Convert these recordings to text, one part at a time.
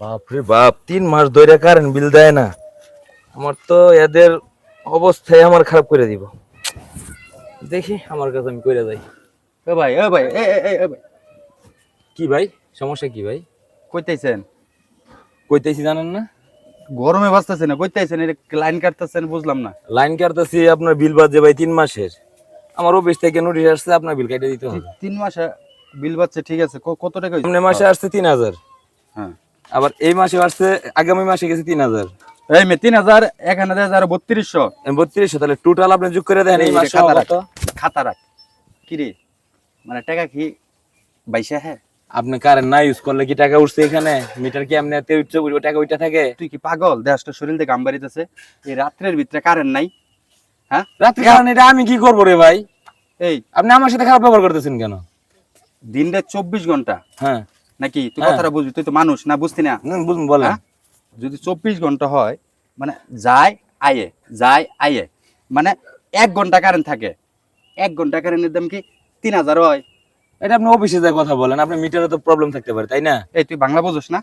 বাপরে বাপ তিন মাস ধরে কারেন্ট বিল দেয় না। আমার তো এদের অবস্থায় আমার খারাপ করে দিব। দেখি আমার কাছে আমি করে যাই। এ ভাই এ ভাই এ এ, এ ভাই। কি ভাই? সমস্যা কি ভাই? কইতেছেন কইতেছি জানেন না? গরমে বাঁচতেছেন না কইতেছেন এটা লাইন কাটতেছেন বুঝলাম না। লাইন কাটতেছি আপনার বিল বাজছে ভাই তিন মাসের। আমার অফিস থেকে নোটিশ আসছে আপনার বিল কেটে দিতে হবে। তিন মাসে বিল বাচ্চা ঠিক আছে কত টাকা? সামনে মাসে আসছে তিন হাজার। হ্যাঁ। আবার এই মাসে আসছে আগামী মাসে গেছে তিন হাজার। এই মে তিন হাজার দেয় হাজার বত্রিশশো। বত্রিশশো তাহলে টোটাল আপনি যোগ করে দেন এই মাসে খাতা রাখ। কত? খাতা রাখ কি রে? মানে টাকা কি বাইশা হ্যাঁ? আপনি কারেন্ট না ইউজ করলে কি টাকা উঠছে এখানে? মিটার কি আপনি এতে উঠছে টাকা ওইটা থাকে? তুই কি পাগল? দেশটা শরীর থেকে গাম্বারিতেছে এই রাত্রের ভিতরে কারেন্ট নাই। হ্যাঁ? রাত্রি কারণ এটা আমি কি করব রে ভাই? এই আপনি আমার সাথে খারাপ ব্যবহার করতেছেন কেন? দিনটা চব্বিশ ঘণ্টা। হ্যাঁ। নাকি? তুই হ্যাঁ। কথাটা বুঝবি তুই তো মানুষ না বুঝতি না? বুঝুন হ্যাঁ? যদি চব্বিশ ঘণ্টা হয় মানে যায় আয়ে যায় আয়ে মানে এক ঘণ্টা কারেন্ট থাকে। এক ঘণ্টা কারেন্টের দাম কি তিন হাজার হয়? এটা আপনি অফিসে যা কথা বলেন আপনি মিটারে তো প্রবলেম থাকতে পারে তাই না? এই তুই বাংলা বোঝস না?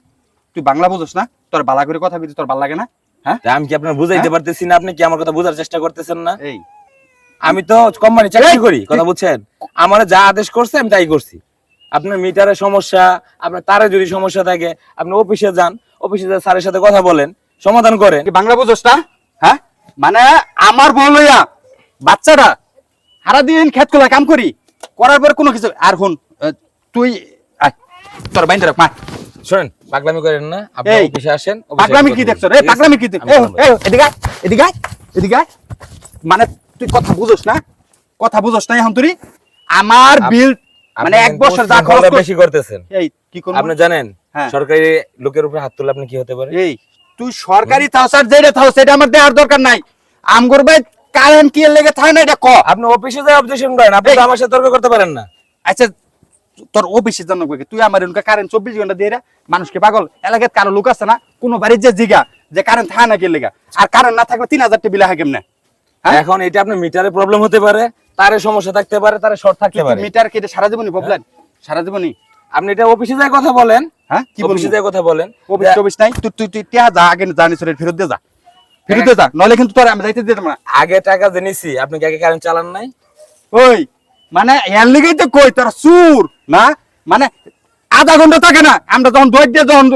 তুই বাংলা বোঝস না? তোর বালা করে কথা বলতে তোর ভালো লাগে না? হ্যাঁ? আমি কি আপনার বুঝাইতে পারতেছি না? আপনি কি আমার কথা বোঝার চেষ্টা করতেছেন না? এই। আমি তো কোম্পানি চাকরি করি কথা বুঝছেন? আমার যা আদেশ করছে আমি তাই করছি। আপনার মিটারের সমস্যা আপনার তারে যদি সমস্যা থাকে আপনি অফিসে যান অফিসে যা স্যারের সাথে কথা বলেন সমাধান করেন। বাংলা বোঝস না? হ্যাঁ? মানে আমার বল লইয়া বাচ্চাটা সারা দিন খেত কোলা কাম করি করার পর কোনো কিছু আর হুন তুই আয়, তোর বাইন্দে রাখ মা। শোনেন পাগলামি করেন না আপনি এই, অফিসে আসেন পাগলামি কি দেখছ রে? পাগলামি কি দেখ আমি এই, এদিকে আয়, এদিকে আয়, এদিকে আয়। মানে তুই কথা বুঝোস না? কথা বুঝোস না এখন তুই? আমার বিল মানে এক বছর যা খরচ বেশি করতেছেন। এই কি করব? আপনি জানেন হ্যাঁ। সরকারি লোকের উপরে হাত তুললে আপনি কি হতে পারে? এই তুই সরকারি থাও স্যার যেটা থাও সেটা আমার দেওয়ার দরকার নাই। আমগর ভাই কারেন্ট কি লেগে থাকে না এটা ক? আপনি অফিসে অবজেকশন করেন আপনি আমার সাথে তর্ক করতে পারেন না। আচ্ছা তোর অফিসের জন্য তুই আমার এনকা কারেন্ট চব্বিশ ঘণ্টা দিয়ে মানুষকে পাগল। এলাকায় কারও লোক আছে না কোনো বাড়ির যে জিগা যে কারেন্ট থাকে না কি লেগা? আর কারেন্ট না থাকলে তিন হাজার টেবিল হয় কেমনে? হ্যাঁ? এখন এটা আপনার মিটারে প্রবলেম হতে পারে। তারে সমস্যা থাকতে পারে তারে শর্ট থাকতে পারে। মিটার কেটে সারা জীবনই প্রবলেম সারা জীবনই। আপনি এটা অফিসে যাই কথা বলেন। হ্যাঁ কি অফিসে যাই কথা বলেন। অফিস টফিস নাই তুই তুই তুই টিয়া যা আগে জানিস রে ফেরত দে যা। ফেরত দে যা নলে কিন্তু তোর আমি যাইতে দিতাম না। আগে টাকা জেনেছি আপনি কি আগে কারেন্ট চালান নাই? ওই মানে এর লিগেই তো কই তোর সুর না? মানে আধা ঘণ্টা থাকে না আমরা যখন দৌড় দিয়ে যখন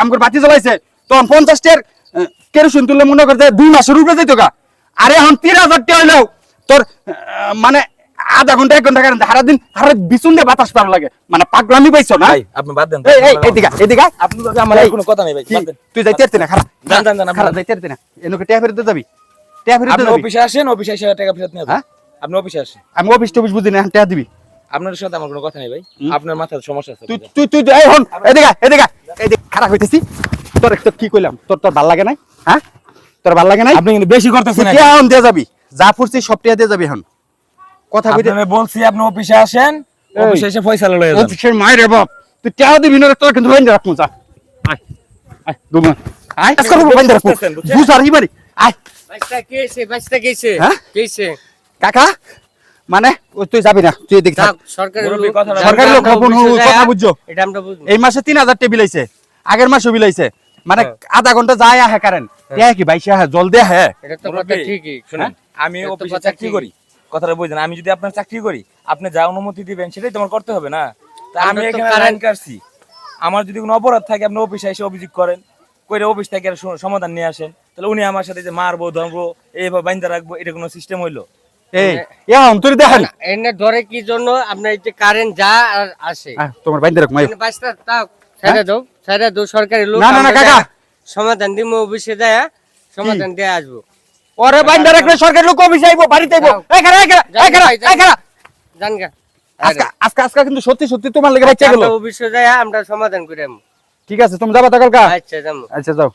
আমার বাতি জ্বলাইছে তখন পঞ্চাশ টের কেরোসিন তুললে মনে করতে দুই মাসের উপরে যেত গা। আরে এখন তিন হাজার টি হইলেও তোর মানে আধা ঘণ্টা এক ঘণ্টা কারণ সারা দিন সারা বিচুন দিয়ে বাতাস পার লাগে। মানে পাগলামি পাইছো না? ভাই আপনি বাদ দেন। এই এদিকে এদিকে আপনি আমার কোনো কথা নেই ভাই। তুই যাইতে পারতি না খারাপ। যাইতে পারতি না। এনুকে টিয়া ফেরত যাবি? টিয়া ফেরত আপনি অফিসে আসেন অফিসে এসে টাকা ফেরত নিয়ে হ্যাঁ? আপনি অফিসে আসেন। আমি অফিস টফিস বুঝি না টিয়া দিবি। আপনার সাথে আমার কোনো কথা নেই ভাই? আপনার মাথায় সমস্যা আছে। তুই তুই তুই এই হন এদিকে এদিকে এদিকে খারাপ হইতেছি। তোর কি কইলাম? তোর তোর ভালো লাগে নাই? হ্যাঁ? তোর ভালো লাগে নাই? আপনি কিন্তু বেশি করতেছেন এখন। দিয়ে যাবি। যা ফুরছি সব টিয়া দিয়ে যাবি এখন। কথা কইতে আপনারে বলছি আপনি অফিসে আসেন অফিসে এসে ফয়সালা লয়ে যান। অফিসের মায়ের বাপ তুই টিয়া দিবি না তোর কিন্তু বাইন্দে রাখমু যা। আয় আয় দুমা। আয় আজকে বাইন্দে রাখমু বুঝতেছেন, বুঝছেন? বুঝ আর ইবারি আয়। বাচ্চা কেছে বাচ্চা কেছে হ্যাঁ? কেছে কাকা মানে ওই তুই যাবি না তুই এদিকে থাক। সরকারি লোক কথা বুঝছ? এটা আমরা বুঝব। এই মাসে তিন হাজার টেবিল আইছে আগের মাসে বিল আইছে। মানে হ্যাঁ। আধা ঘণ্টা যায় আহে কারেন্ট। টিয়া কি বাইশে আহে জল দিয়ে আহে। এটা তো কথা ঠিকই শুনেন। আমি অফিসে চাকরি। করি। কথাটা বুঝলেন আমি যদি আপনার চাকরি করি আপনি যা অনুমতি দিবেন সেটাই তোমার করতে হবে না। তা আমি এখানে লাইন কাটছি। আমার যদি কোনো অপরাধ থাকে আপনি অফিসে এসে অভিযোগ করেন। কইরে অফিস থেকে আর সমাধান নিয়ে আসেন। তাহলে উনি আমার সাথে যে মারবো ধরবো এইভাবে বাইন্দা রাখব এটা কোনো সিস্টেম হইল? এই এখন তুই দেখেন। এনে ধরে কি জন্য আপনার এই যে কারেন্ট যা আর আসে? আহ, তোমার বাইন্দে রাখ মাই তাও ছেড়ে দাও ছেড়ে দাও সরকারি লোক? না, না, না, কাকা। সমাধান দিব অফিসে যায় সমাধান দিয়ে আসব। ওরে বাইন্দা রাখলে সরকার লোক অফিসে আইবো বাড়িতে আইবো। যাও। এই খারা এই খারা এই খারা এই খারা। জান গা আজকে আজকে আজকে কিন্তু সত্যি সত্যি তোমার লাগে বাচ্চা গেল অফিসে যায় আমরা সমাধান করে। ঠিক আছে তুমি যাবা তা কালকা? আচ্ছা যাব আচ্ছা যাও।